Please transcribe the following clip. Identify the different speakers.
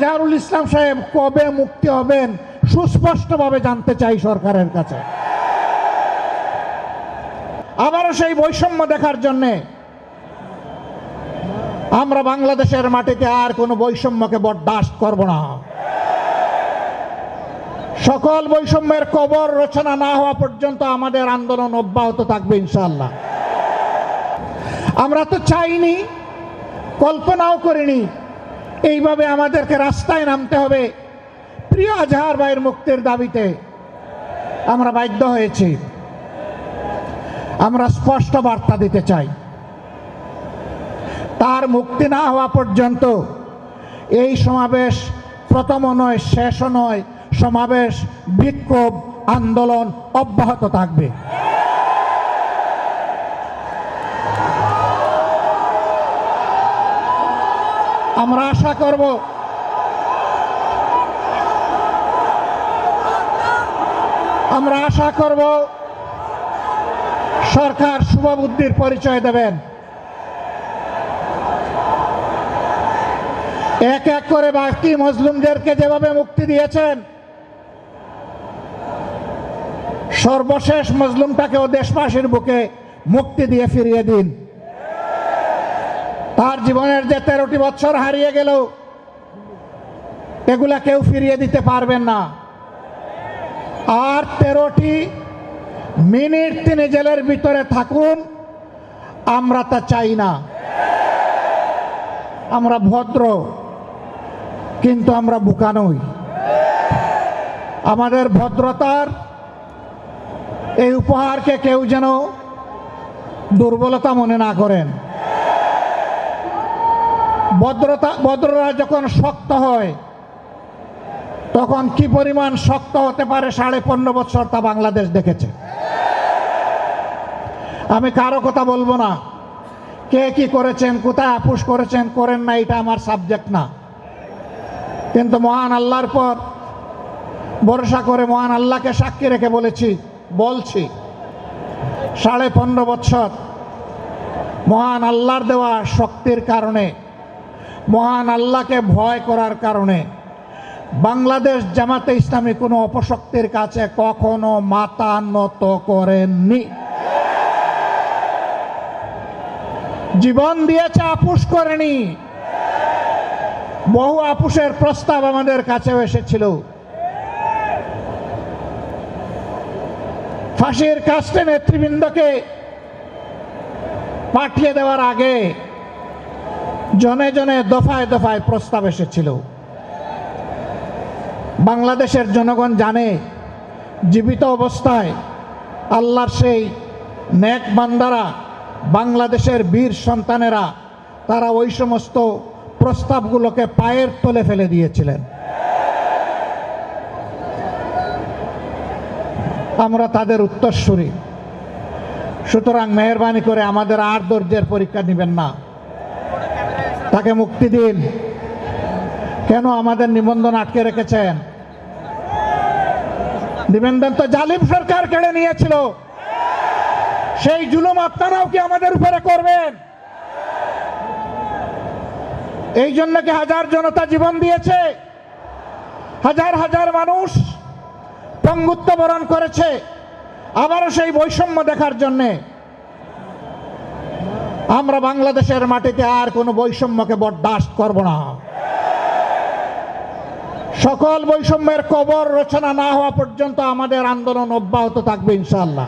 Speaker 1: জাহারুল ইসলাম সাহেব কবে মুক্তি হবেন সুস্পষ্টভাবে জানতে চাই সরকারের কাছে। আবারও সেই বৈষম্য দেখার জন্যে আমরা বাংলাদেশের মাটিতে আর কোনো বৈষম্যকে বরদাস্ত করব না। সকল বৈষম্যের কবর রচনা না হওয়া পর্যন্ত আমাদের আন্দোলন অব্যাহত থাকবে ইনশাল্লাহ আমরা তো চাইনি, কল্পনাও করিনি এইভাবে আমাদেরকে রাস্তায় নামতে হবে। প্রিয় আজহার ভাইয়ের মুক্তির দাবিতে আমরা বাধ্য হয়েছি। আমরা স্পষ্ট বার্তা দিতে চাই। তার মুক্তি না হওয়া পর্যন্ত এই সমাবেশ প্রথমও নয়, শেষও নয়, সমাবেশ বিক্ষোভ, আন্দোলন অব্যাহত থাকবে। আমরা আশা করব। আমরা আশা করব সরকার শুভবুদ্ধির পরিচয় দেবেন। এক এক করে বাকি মজলুমদেরকে যেভাবে মুক্তি দিয়েছেন, সর্বশেষ মজলুমটাকেও দেশবাসীর বুকে মুক্তি দিয়ে ফিরিয়ে দিন। তার জীবনের যে তেরোটি বছর হারিয়ে গেল, এগুলা কেউ ফিরিয়ে দিতে পারবেন না। আর তেরোটি মিনিট তিনি জেলের ভিতরে থাকুন, আমরা তা চাই না। আমরা ভদ্র, কিন্তু আমরা বোকা নই। আমাদের ভদ্রতার এই উপহারকে কেউ যেন দুর্বলতা মনে না করেন। ভদ্রতা, ভদ্ররা যখন শক্ত হয়, তখন কি পরিমাণ শক্ত হতে পারে সাড়ে পনেরো বছর তা বাংলাদেশ দেখেছে। আমি কারও কথা বলব না। কে কি করেছেন, কোথায় আপুস করেছেন, করেন না, এটা আমার সাবজেক্ট না। কিন্তু মহান আল্লাহর পর ভরসা করে মহান আল্লাহকে সাক্ষী রেখে বলেছি, বলছি, সাড়ে পনেরো বছর মহান আল্লাহর দেওয়া শক্তির কারণে মহান আল্লাহকে ভয় করার কারণে বাংলাদেশ জামাতে ইসলামী কোনো অপশক্তির কাছে কখনো মাথা নত করেননি। জীবন দিয়েছে, আপুস করেনি। বহু আপুসের প্রস্তাব আমাদের কাছেও এসেছিল। ফাঁসির কাস্টে নেতৃবৃন্দকে পাঠিয়ে দেওয়ার আগে জনে জনে দফায় দফায় প্রস্তাব এসেছিল। বাংলাদেশের জনগণ জানে, জীবিত অবস্থায় আল্লাহর সেই নেক বান্দারা, বাংলাদেশের বীর সন্তানেরা, তারা ওই সমস্ত প্রস্তাবগুলোকে পায়ের তলে ফেলে দিয়েছিলেন। আমরা তাদের উত্তরসূরি। সুতরাং মেহরবানি করে আমাদের আর ধৈর্যের পরীক্ষা নেবেন না। তাকে মুক্তি দিন। কেন আমাদের নিবন্ধন আটকে রেখেছেন? নিবন্ধন তো জালিম সরকার কেড়ে নিয়েছিল। সেই জুলুম আপনারাও কি আমাদের উপরে করবেন? এই জন্য কি হাজার জনতা জীবন দিয়েছে? হাজার হাজার মানুষ পঙ্গুত্ব বরণ করেছে। আবারও সেই বৈষম্য দেখার জন্যে। আমরা বাংলাদেশের মাটিতে আর কোনো বৈষম্যকে বরদাস্ত করব না। সকল বৈষম্যের কবর রচনা না হওয়া পর্যন্ত আমাদের আন্দোলন অব্যাহত থাকবে ইনশাল্লাহ